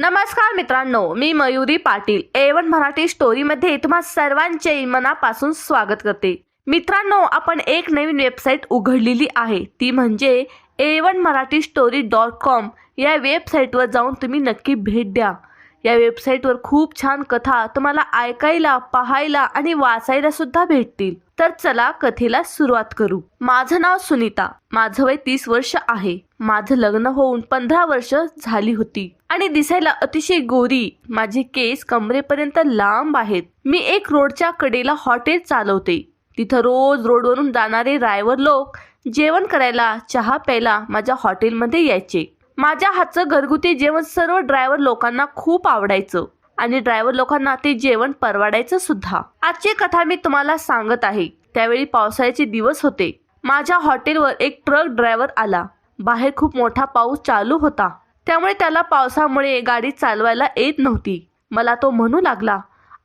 नमस्कार मित्रांनो मी मयुरी पाटील. ए वन मराठी स्टोरीमध्ये तुम्हा सर्वांचे मनापासून स्वागत करते. मित्रांनो आपण एक नवीन वेबसाईट उघडलेली आहे. ती म्हणजे A one Marathi story dot com या वेबसाईटवर जाऊन तुम्ही नक्की भेट द्या. या वेबसाईटवर खूप छान कथा तुम्हाला ऐकायला पाहायला आणि वाचायला सुद्धा भेटतील. तर चला कथेला सुरुवात करू. माझं नाव सुनीता. माझं वय तीस वर्ष आहे. माझं लग्न होऊन पंधरा वर्ष झाली होती. आणि दिसायला अतिशय गोरी. माझे केस कमरेपर्यंत लांब आहेत. मी एक रोडच्या कडेला हॉटेल चालवते. तिथं रोज रोडवरून जाणारे ड्रायव्हर लोक जेवण करायला चहा प्यायला माझ्या हॉटेलमध्ये यायचे. माझ्या हातचं घरगुती जेवण सर्व ड्रायव्हर लोकांना खूप आवडायचं आणि ड्रायव्हर लोकांना ते जेवण परवडायचं सुद्धा. आजची कथा मी तुम्हाला सांगत आहे. त्यावेळी पावसाळ्याचे दिवस होते. माझ्या हॉटेलवर एक ट्रक ड्रायव्हर आला. बाहेर खूप मोठा पाऊस चालू होता. त्यामुळे त्याला पावसामुळे गाडी चालवायला येत नव्हती. मला तो म्हणू लागला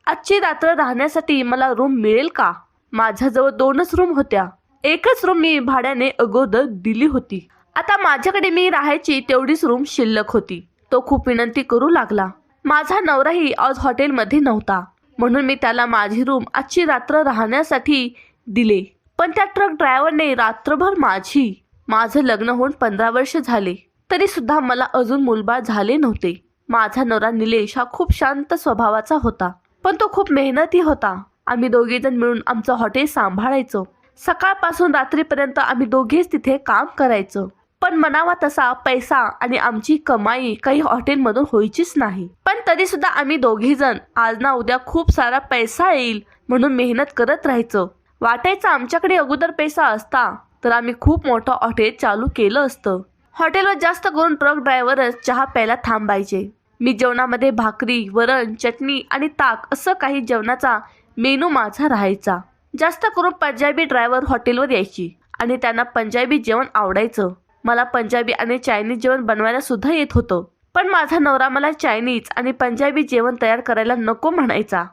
आजची रात्र राहण्यासाठी मला रूम मिळेल का? माझ्याजवळ दोनच रूम होत्या. एकच रूम मी भाड्याने अगोदर दिली होती. आता माझ्याकडे मी राहायची तेवढीच रूम शिल्लक होती. तो खूप विनंती करू लागला. माझा नवराही आज हॉटेलमध्ये नव्हता. म्हणून मी त्याला माझी रूम आजची रात्र राहण्यासाठी दिले. पण त्या ट्रक ड्रायव्हरने रात्रभर माझी माझं लग्न होऊन पंधरा वर्ष झाले. तरी सुद्धा मला अजून मुलबाळ झाले नव्हते. माझा नवरा निलेश हा खूप शांत स्वभावाचा होता. पण तो खूप मेहनती होता. आम्ही दोघेजण मिळून आमचं हॉटेल सांभाळायचो. सकाळपासून रात्रीपर्यंत आम्ही दोघेच तिथे काम करायचो. पण मनावा तसा पैसा आणि आमची कमाई काही हॉटेलमधून व्हायचीच नाही. पण तरी सुद्धा आम्ही दोघे जण आज ना उद्या खूप सारा पैसा येईल म्हणून मेहनत करत राहायचो. वाटायचं आमच्याकडे अगोदर पैसा असता तर आम्ही खूप मोठं हॉटेल चालू केलं असतं. हॉटेलवर जास्त करून ट्रक ड्रायव्हरच चहा प्यायला थांबायचे. मी जेवणामध्ये भाकरी वरण चटणी आणि ताक असं काही जेवणाचा मेनू माझा राहायचा. जास्त करून पंजाबी ड्रायव्हर हॉटेलवर यायची आणि त्यांना पंजाबी जेवण आवडायचं. मला पंजाबी आणि चायनीज जेवण बनवायला सुद्धा येत होतं. पण माझा नवरा मला चायनीज आणि पंजाबी जेवण तयार करायला नको म्हणायचा.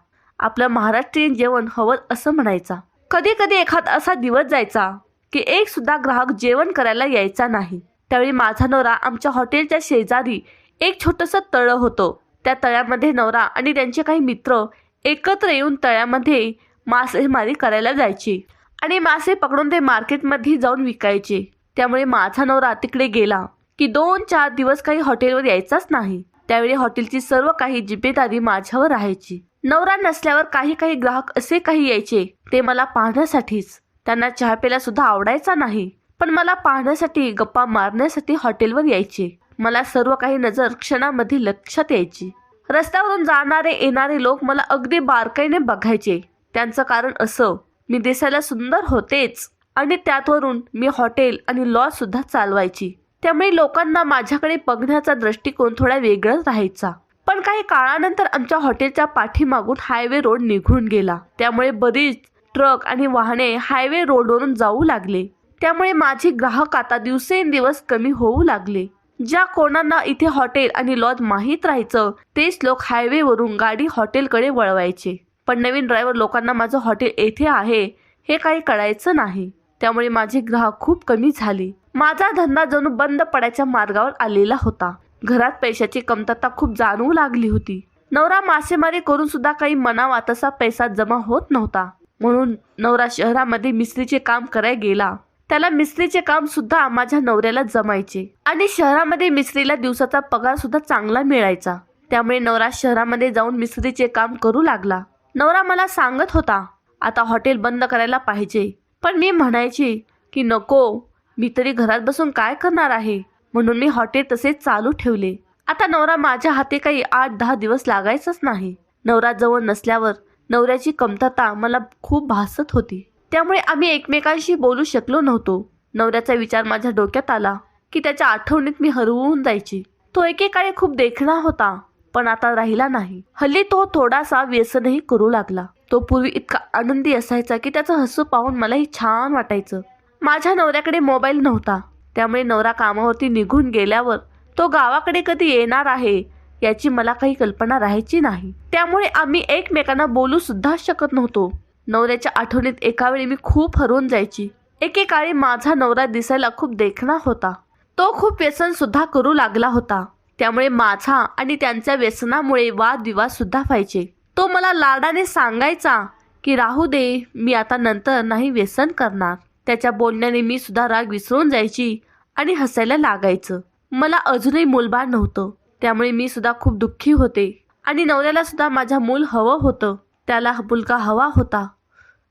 आपलं महाराष्ट्रीयन जेवण हवं असं म्हणायचा. कधी कधी एखादा असा दिवस जायचा की एक सुद्धा ग्राहक जेवण करायला यायचा नाही. त्यावेळी माझा नवरा आमच्या हॉटेलच्या शेजारी एक छोटंसं तळं होतं. त्या तळ्यामध्ये नवरा आणि त्यांचे काही मित्र एकत्र येऊन तळ्यामध्ये मासेमारी करायला जायचे आणि मासे पकडून ते मार्केटमध्ये जाऊन विकायचे. त्यामुळे माझा नवरा तिकडे गेला की दोन चार दिवस काही हॉटेलवर यायचाच नाही. त्यावेळी हॉटेलची सर्व काही जिम्मेदारी माझ्यावर राहायची. नवरा नसल्यावर काही काही ग्राहक असे काही यायचे ते मला पाहण्यासाठीच. त्यांना चहा प्यायला सुद्धा आवडायचा नाही. पण मला पाहण्यासाठी गप्पा मारण्यासाठी हॉटेलवर यायचे. मला सर्व काही नजर क्षणामध्ये लक्षात यायची. रस्त्यावरून जाणारे येणारे लोक मला अगदी बारकाईने बघायचे. त्यांचं कारण असं मी दिसायला सुंदर होतेच. आणि त्यातवरून मी हॉटेल आणि लॉज सुद्धा चालवायची. त्यामुळे लोकांना माझ्याकडे बघण्याचा दृष्टिकोन थोडा वेगळाच राहायचा. पण काही काळानंतर आमच्या हॉटेलच्या पाठीमागून हायवे रोड निघून गेला. त्यामुळे बरीच ट्रक आणि वाहने हायवे रोडवरून जाऊ लागले. त्यामुळे माझे ग्राहक आता दिवसेंदिवस कमी होऊ लागले. ज्या कोणांना इथे हॉटेल आणि लॉज माहीत राहायचं तेच लोक हायवेवरून गाडी हॉटेलकडे वळवायचे. पण नवीन ड्रायव्हर लोकांना माझं हॉटेल येथे आहे हे काही कळायचं नाही. त्यामुळे माझे ग्राहक खूप कमी झाले. माझा धंदा जणू बंद पडायच्या मार्गावर आलेला होता. घरात पैशाची कमतरता खूप जाणवू लागली होती. नवरा मासेमारी करून सुद्धा काही मनावा तसा पैसा जमा होत नव्हता. म्हणून नवरा शहरामध्ये मिस्त्रीचे काम करायला गेला. त्याला मिस्त्रीचे काम सुद्धा माझ्या नवऱ्याला जमायचे. आणि शहरामध्ये मिस्त्रीला दिवसाचा पगार सुद्धा चांगला मिळायचा. त्यामुळे नवरा शहरामध्ये जाऊन मिस्त्रीचे काम करू लागला. नवरा मला सांगत होता आता हॉटेल बंद करायला पाहिजे. पण मी म्हणायची की नको मी तरी घरात बसून काय करणार आहे? म्हणून मी हॉटेल तसेच चालू ठेवले. आता नवरा माझ्या हाती काही आठ दहा दिवस लागायचंच नाही. नवरा जवळ नसल्यावर नवऱ्याची कमतरता मला खूप भासत होती. त्यामुळे आम्ही एकमेकांशी बोलू शकलो नव्हतो. नवऱ्याचा विचार माझ्या डोक्यात आला की त्याच्या आठवणीत मी हरवून जायची. तो एकेकाळी खूप देखणा होता पण आता राहिला नाही. हल्ली तो थोडासा व्यसनही करू लागला. तो पूर्वी इतका आनंदी असायचा की त्याचं हसू पाहून मलाही छान वाटायचं. माझ्या नवऱ्याकडे मोबाईल नव्हता. त्यामुळे नवरा कामावरती निघून गेल्यावर तो गावाकडे कधी येणार आहे याची मला काही कल्पना राहायची नाही. त्यामुळे आम्ही एकमेकांना बोलू सुद्धा शकत नव्हतो. नवऱ्याच्या आठवणीत एकावेळी मी खूप हरवून जायची. एकेकाळी माझा नवरा दिसायला खूप देखणा होता. तो खूप व्यसनसुद्धा करू लागला होता. त्यामुळे माझा आणि त्यांच्या व्यसनामुळे वादविवादसुद्धा व्हायचे. तो मला लाडाने सांगायचा की राहू दे मी आता नंतर नाही व्यसन करणार. त्याच्या बोलण्याने मी सुद्धा राग विसरून जायची आणि हसायला लागायचं. मला अजूनही मूलबाळ नव्हतं. त्यामुळे मी सुद्धा खूप दुःखी होते आणि नवऱ्याला सुद्धा माझ्या मूल हवं होतं. त्याला मुलगा हवा होता.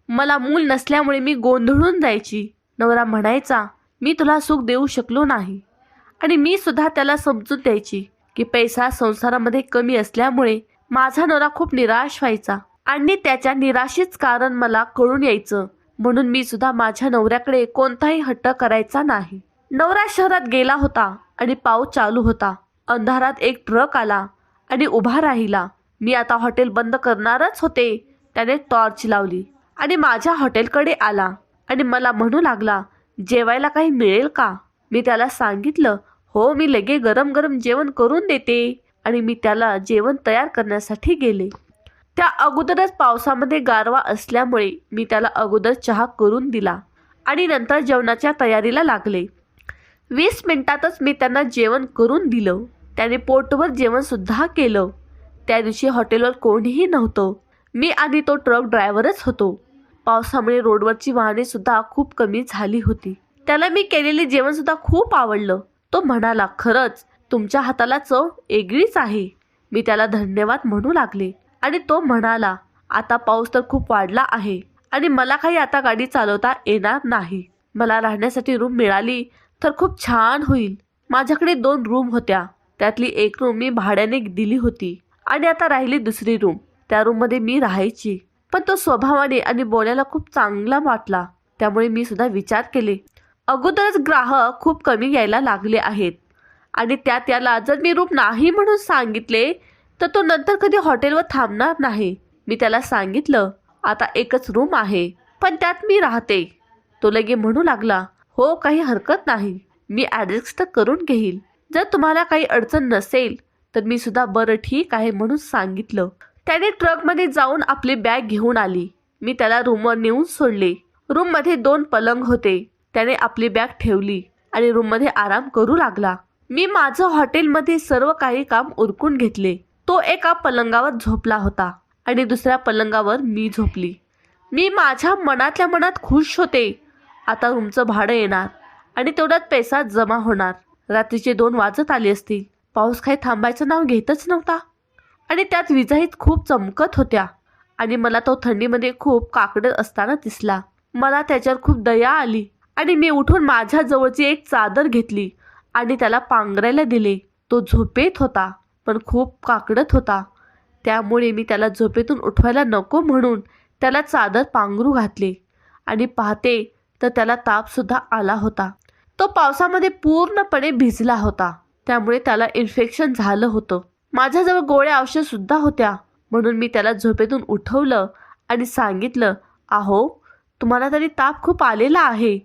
मला मूल नसल्यामुळे मी गोंधळून जायची. नवरा म्हणायचा मी तुला सुख देऊ शकलो नाही. आणि मी सुद्धा त्याला समजून द्यायची की पैसा संसारामध्ये कमी असल्यामुळे माझा नवरा खूप निराश व्हायचा. आणि त्याच्या निराशेच कारण मला कळून यायचं. म्हणून मी सुद्धा माझ्या नवऱ्याकडे कोणताही हट्ट करायचा नाही. नवरा शहरात गेला होता आणि पाऊस चालू होता. अंधारात एक ट्रक आला आणि उभा राहिला. मी आता हॉटेल बंद करणारच होते. त्याने टॉर्च लावली. आणि माझ्या हॉटेलकडे आला आणि मला म्हणू लागला जेवायला काही मिळेल का? मी त्याला सांगितलं हो मी लगे गरम गरम जेवण करून देते. आणि मी त्याला जेवण तयार करण्यासाठी गेले. त्या अगोदरच पावसामध्ये गारवा असल्यामुळे मी त्याला अगोदर चहा करून दिला आणि नंतर जेवणाच्या तयारीला लागले. वीस मिनिटातच मी त्यांना जेवण करून दिलं. त्याने पोटवर जेवणसुद्धा केलं. त्या दिवशी हॉटेलवर कोणीही नव्हतं. मी आणि तो ट्रक ड्रायव्हरच होतो. पावसामुळे रोडवरची वाहने सुद्धा खूप कमी झाली होती. त्याला मी केलेले जेवण सुद्धा खूप आवडलं. तो म्हणाला खरंच तुमच्या हाताला चव वेगळीच आहे. मी त्याला धन्यवाद म्हणू लागले आणि तो म्हणाला आता पाऊस तर खूप वाढला आहे आणि मला काही आता गाडी चालवता येणार नाही. मला राहण्यासाठी रूम मिळाली तर खूप छान होईल. माझ्याकडे दोन रूम होत्या. त्यातली एक रूम मी भाड्याने दिली होती आणि आता राहिली दुसरी रूम त्या रूममध्ये मी राहायची. पण तो स्वभावाने आणि बोलायला खूप चांगला वाटला. त्यामुळे मी सुद्धा विचार केले. अगोदरच ग्राहक खूप कमी यायला लागले आहेत. आणि त्यात त्याला जर मी रूम नाही म्हणून सांगितले तर तो नंतर कधी हॉटेलवर थांबणार नाही. मी त्याला सांगितलं आता एकच रूम आहे पण त्यात मी राहते. तो लगे म्हणू लागला हो काही हरकत नाही. मी ॲडजस्ट करून घेईल. जर तुम्हाला काही अडचण नसेल तर मी सुद्धा बरं ठीक आहे म्हणून सांगितलं. त्याने ट्रकमध्ये जाऊन आपली बॅग घेऊन आली. मी त्याला रूमवर नेऊन सोडले. रूममध्ये दोन पलंग होते. त्याने आपली बॅग ठेवली आणि रूममध्ये आराम करू लागला. मी माझं हॉटेलमध्ये सर्व काही काम उरकून घेतले. तो एका पलंगावर झोपला होता आणि दुसऱ्या पलंगावर मी झोपली. मी माझ्या मनातल्या मनात खुश होते. आता रूमचं भाडं येणार आणि तेवढ्यात पैसा जमा होणार. रात्रीचे दोन वाजत आले असतील. पाऊस काही थांबायचं नाव घेतच नव्हता. आणि त्यात विजाहीत खूप चमकत होत्या. आणि मला तो थंडीमध्ये खूप काकडत असताना दिसला. मला त्याच्यावर खूप दया आली. आणि मी उठून माझ्या जवळची एक चादर घेतली आणि त्याला पांघरायला दिले. तो झोपेत होता पण खूप काकडत होता. त्यामुळे मी त्याला झोपेतून उठवायला नको म्हणून त्याला चादर पांघरू घातले. आणि पाहते तर त्याला तापसुद्धा आला होता. तो पावसामध्ये पूर्णपणे भिजला होता. त्यामुळे त्याला इन्फेक्शन झालं होतं. माझ्याजवळ गोळ्या औषधसुद्धा होत्या. म्हणून मी त्याला झोपेतून उठवलं आणि सांगितलं आहो तुम्हाला तरी ताप खूप आलेला आहे.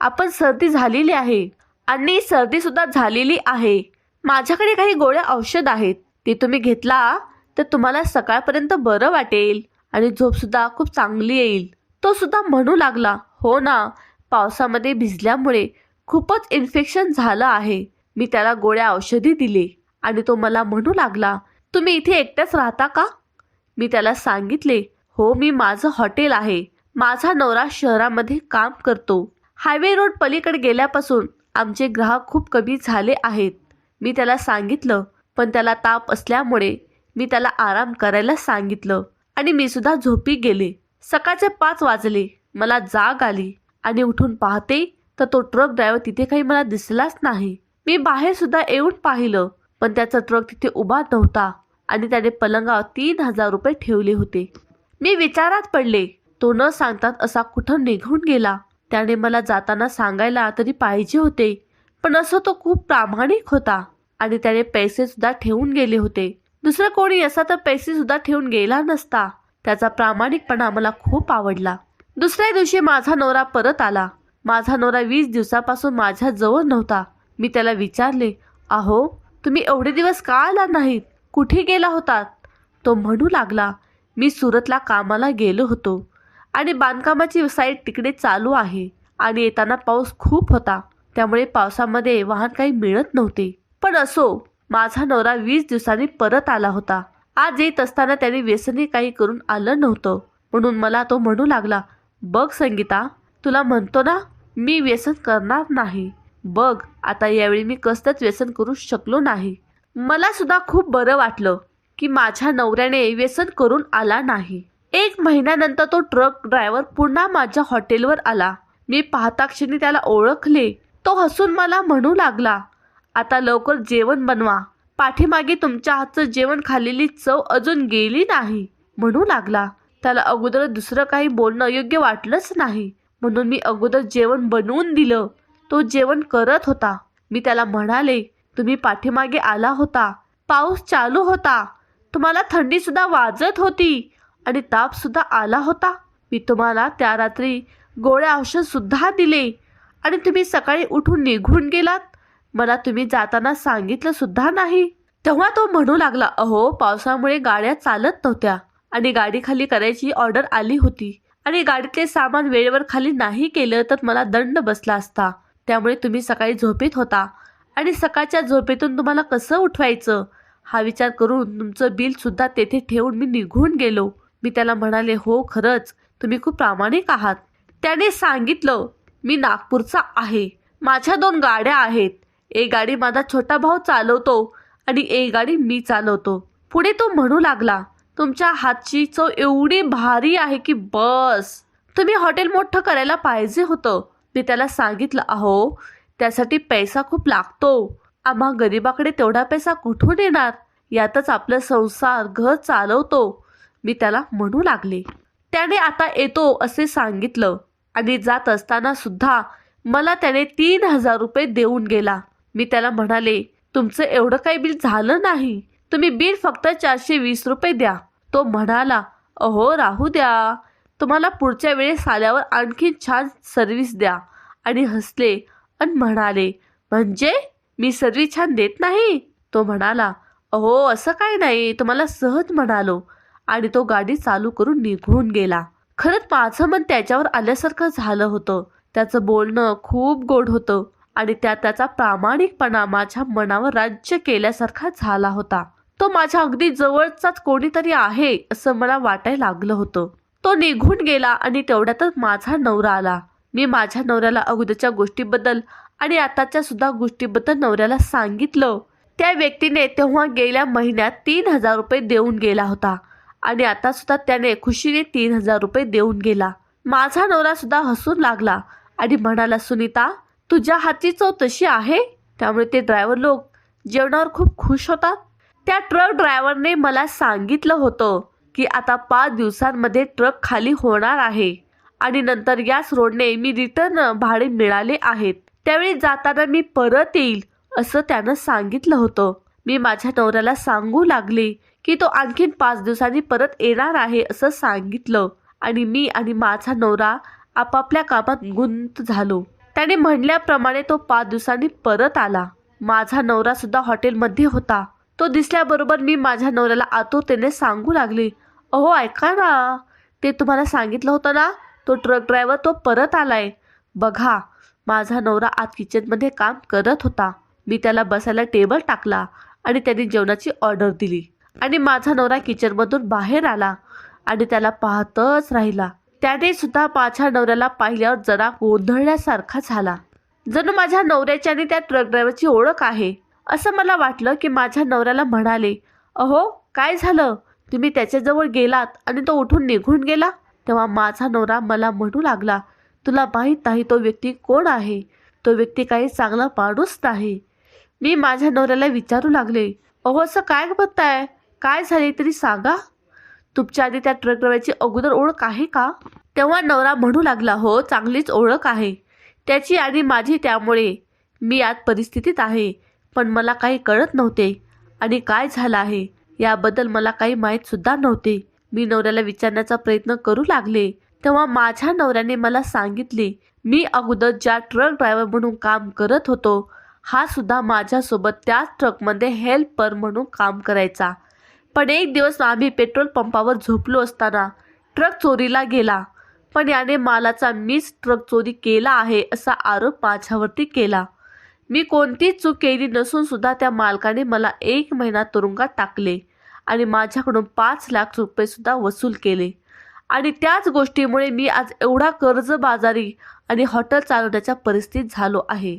आपण सर्दी झालेली आहे. आणि सर्दीसुद्धा झालेली आहे. माझ्याकडे काही गोळ्या औषध आहेत. ते तुम्ही घेतला तर तुम्हाला सकाळपर्यंत बरं वाटेल आणि झोपसुद्धा खूप चांगली येईल. तो सुद्धा म्हणू लागला हो ना पावसामध्ये भिजल्यामुळे खूपच इन्फेक्शन झालं आहे. मी त्याला गोळ्या औषधी दिले. आणि तो मला म्हणू लागला तुम्ही इथे एकट्याच राहता का? मी त्याला सांगितले हो मी माझं हॉटेल आहे. माझा नवरा शहरामध्ये काम करतो. हायवे रोड पलीकडे गेल्यापासून आमचे ग्राहक खूप कमी झाले आहेत. मी त्याला सांगितलं पण त्याला ताप असल्यामुळे मी त्याला आराम करायला सांगितलं आणि मी सुद्धा झोपी गेले. सकाळचे पाच वाजले मला जाग आली आणि उठून पाहते तर तो ट्रक ड्रायव्हर तिथे काही मला दिसलाच नाही. मी बाहेर सुद्धा येऊन पाहिलं पण त्याचा ट्रक तिथे उभा नव्हता आणि त्याने पलंगावर तीन हजार रुपये ठेवले होते. मी विचारात पडले तो न सांगतात असा कुठं निघून गेला? त्याने मला जाताना सांगायला तरी पाहिजे होते पण असं तो खूप प्रामाणिक होता आणि त्याने पैसे सुद्धा ठेवून गेले होते. दुसरं कोणी असा तर पैसे सुद्धा ठेवून गेला नसता. त्याचा प्रामाणिकपणा मला खूप आवडला. दुसऱ्या दिवशी माझा नवरा परत आला. माझा नवरा वीस दिवसापासून माझ्या जवळ नव्हता. मी त्याला विचारले अहो तुम्ही एवढे दिवस का आला नाहीत? कुठे गेला होतात तो म्हणू लागला मी सुरतला कामाला गेलो होतो आणि बांधकामाची साईट तिकडे चालू आहे आणि येताना पाऊस खूप होता त्यामुळे पावसामध्ये वाहन काही मिळत नव्हते. पण असो माझा नवरा वीस दिवसांनी परत आला होता. आज येत असताना त्याने व्यसनी काही करून आलं नव्हतं. म्हणून मला तो म्हणू लागला बघ संगीता तुला म्हणतो ना मी व्यसन करणार नाही. बघ आता यावेळी मी कसलंच व्यसन करू शकलो नाही. मला सुद्धा खूप बरं वाटलं की माझ्या नवऱ्याने व्यसन करून आला नाही. एक महिन्यानंतर तो ट्रक ड्रायव्हर पुन्हा माझ्या हॉटेलवर आला. मी पाहता क्षणी त्याला ओळखले. तो हसून मला म्हणू लागला आता लवकर जेवण बनवा. पाठीमागे तुमच्या हातचं जेवण खाल्लेली चव अजून गेली नाही. म्हणू लागला. त्याला अगोदर दुसरं काही बोलणं योग्य वाटलंच नाही. म्हणून मी अगोदर जेवण बनवून दिलं. तो जेवण करत होता. मी त्याला म्हणाले तुम्ही पाठीमागे आला होता. पाऊस चालू होता. तुम्हाला थंडी सुद्धा वाजत होती आणि ताप सुद्धा आला होता. मी तुम्हाला त्या रात्री गोळ्या औषध सुद्धा दिले आणि तुम्ही सकाळी उठून निघून गेलात. मला तुम्ही जाताना सांगितलं सुद्धा नाही. तेव्हा तो म्हणू लागला अहो पावसामुळे गाड्या चालत नव्हत्या आणि गाडी खाली करायची ऑर्डर आली होती आणि गाडीतले सामान वेळेवर खाली नाही केलं तर मला दंड बसला असता. त्यामुळे तुम्ही सकाळी झोपेत होता. आणि सकाळच्या झोपेतून तुम्हाला कसं उठवायचं? हा विचार करून तुमचं बिल सुद्धा तेथे ठेवून मी निघून गेलो. मी त्याला म्हणाले हो खरंच. तुम्ही खूप प्रामाणिक आहात. त्याने सांगितलं मी नागपूरचा आहे. माझ्या दोन गाड्या आहेत. एक गाडी माझा छोटा भाऊ चालवतो आणि एक गाडी मी चालवतो. पुढे तो म्हणू लागला तुमच्या हातची चव एवढी भारी आहे की बस. तुम्ही हॉटेल मोठं करायला पाहिजे होतं. मी त्याला सांगितलं अहो त्यासाठी पैसा खूप लागतो. आम्हा गरीबाकडे तेवढा पैसा कुठून येणार? यातच आपलं संसार घर चालवतो. मी त्याला म्हणू लागले. त्याने आता येतो असे सांगितलं आणि जात असताना सुद्धा मला त्याने तीन हजार रुपये देऊन गेला. मी त्याला म्हणाले तुमचं एवढं काही बिल झालं नाही. तुम्ही बिल फक्त चारशे वीस रुपये द्या. तो म्हणाला अहो राहू द्या. तुम्हाला पुढच्या वेळेस आल्यावर आणखी छान सर्व्हिस द्या. आणि हसले आणि म्हणाले म्हणजे मी सर्व्हिस छान देत नाही? तो म्हणाला अहो असं काय नाही. तुम्हाला सहज म्हणालो. आणि तो गाडी चालू करून निघून गेला. खरंच माझं मन त्याच्यावर आल्यासारखं झालं होतं. त्याचं बोलणं खूप गोड होतं आणि त्या त्याचा प्रामाणिकपणा माझ्या मनावर राज्य केल्यासारखा झाला होता. तो माझ्या अगदी जवळचाच कोणीतरी आहे असं मला वाटायला लागलं होतं. तो निघून गेला आणि तेवढ्यातच माझा नवरा आला. मी माझ्या नवऱ्याला अगोदरच्या गोष्टीबद्दल आणि आताच्या सुद्धा गोष्टीबद्दल नवऱ्याला सांगितलं. त्या व्यक्तीने तेव्हा गेल्या महिन्यात तीन हजार रुपये देऊन गेला होता आणि आता सुद्धा त्याने खुशीने तीन हजार रुपये देऊन गेला. माझा नवरा सुद्धा हसून लागला आणि म्हणाला सुनीता तुझ्या हातची चव तशी आहे त्यामुळे ते ड्रायव्हर लोक जेवणावर खूप खुश होतात. त्या ट्रक ड्रायव्हरने मला सांगितलं होतं की आता पाच दिवसांमध्ये ट्रक खाली होणार आहे. आणि नंतर याच रोडने मी रिटर्न भाडे मिळाले आहेत. त्यावेळी जाताना मी परत येईल असं त्यानं सांगितलं होतं. मी माझ्या नवऱ्याला सांगू लागले की तो आणखीन पाच दिवसांनी परत येणार आहे असं सांगितलं. आणि मी आणि माझा नवरा आपापल्या कामात गुंत झालो. त्याने म्हणल्याप्रमाणे तो पाच दिवसांनी परत आला. माझा नवरा सुद्धा हॉटेलमध्ये होता. तो दिसल्याबरोबर मी माझ्या नवऱ्याला आतुरतेने सांगू लागले अहो ऐका ना. ते तुम्हाला सांगितलं होतं ना तो ट्रक ड्रायव्हर तो परत आलाय. बघा माझा नवरा आत किचनमध्ये काम करत होता. मी त्याला बसायला टेबल टाकला आणि त्याने जेवणाची ऑर्डर दिली. आणि माझा नवरा किचनमधून बाहेर आला आणि त्याला पाहतच राहिला. त्याने सुद्धा माझ्या नवऱ्याला पाहिल्यावर जरा गोंधळल्यासारखा झाला. जणू माझ्या नवऱ्याची आणि त्या ट्रक ड्रायव्हरची ओळख आहे. असं मला वाटलं की माझ्या नवऱ्याला म्हणाले अहो काय झालं? तुम्ही त्याच्याजवळ गेलात आणि तो उठून निघून गेला तेव्हा माझा नवरा मला म्हणू लागला तुला माहीत नाही तो व्यक्ती कोण आहे? तो व्यक्ती काही चांगला माणूस नाही. मी माझ्या नवऱ्याला विचारू लागले अहो असं काय म्हणताय? काय झाले तरी सांगा. तुमच्या आधी त्या ट्रक ड्रायव्हरची अगोदर ओळख आहे का? तेव्हा नवरा म्हणू लागला हो चांगलीच ओळख आहे. त्याची आणि माझी त्यामुळे. मी आज परिस्थितीत आहे पण मला काही कळत नव्हते. आणि काय झालं आहे? याबद्दल मला काही माहीत सुद्धा नव्हते. मी नवऱ्याला विचारण्याचा प्रयत्न करू लागले. तेव्हा माझ्या नवऱ्याने मला सांगितले मी अगोदर ज्या ट्रक ड्रायव्हर म्हणून काम करत होतो हा सुद्धा माझ्यासोबत त्याच ट्रकमध्ये हेल्पर म्हणून काम करायचा. पण एक दिवस आम्ही पेट्रोल पंपावर झोपलो असताना ट्रक चोरीला गेला. पण याने मालाचा मीच ट्रक चोरी केला आहे असा आरोप माझ्यावरती केला. मी कोणतीच चूक केली नसून सुद्धा त्या मालकाने मला एक महिना तुरुंगात टाकले आणि माझ्याकडून पाच लाख रुपये सुद्धा वसूल केले. आणि त्याच गोष्टीमुळे मी आज एवढा कर्जबाजारी आणि हॉटेल चालवण्याच्या परिस्थितीत झालो आहे.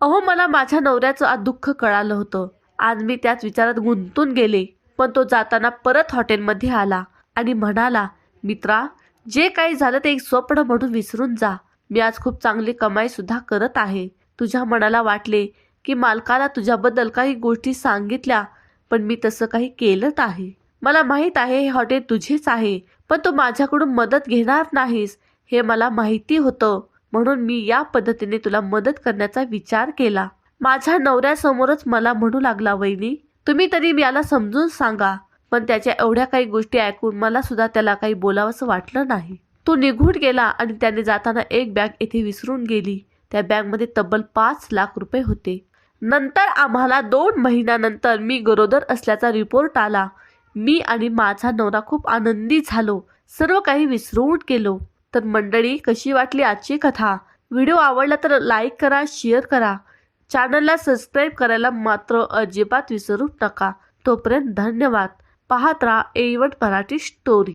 अहो मला माझ्या नवऱ्याचं आज दुःख कळालं होतं. आज मी त्याच विचारात गुंतून गेले पण तो जाताना परत हॉटेलमध्ये आला आणि म्हणाला मित्रा जे काही झालं ते एक स्वप्न म्हणून विसरून जा. मी आज खूप चांगली कमाई सुद्धा करत आहे. तुझ्या मनाला वाटले की मालकाला तुझ्याबद्दल काही गोष्टी सांगितल्या पण मी तसं काही केलं नाही. मला माहीत आहे हे हॉटेल तुझेच आहे पण तू माझ्याकडून मदत घेणार नाहीस हे मला माहिती होतं. म्हणून मी या पद्धतीने तुला मदत करण्याचा विचार केला. माझ्या नवऱ्यासमोरच मला म्हणू लागला वहिनी तुम्ही तरी याला समजून सांगा पण त्याच्या एवढ्या काही गोष्टी ऐकून मला सुद्धा त्याला काही बोलावंसं वाटलं नाही. तो निघून गेला आणि त्याने जाताना एक बॅग येथे विसरून गेली. त्या बॅगमध्ये तब्बल पाच लाख रुपये होते. नंतर आम्हाला दोन महिन्यानंतर मी गरोदर असल्याचा रिपोर्ट आला. मी आणि माझा नवरा खूप आनंदी झालो. सर्व काही विसरून गेलो. तर मंडळी कशी वाटली आजची कथा? व्हिडिओ आवडला तर लाईक करा शेअर करा. चॅनलला सबस्क्राईब करायला मात्र अजिबात विसरू नका. तोपर्यंत धन्यवाद. पाहत राहा एवट मराठी स्टोरी.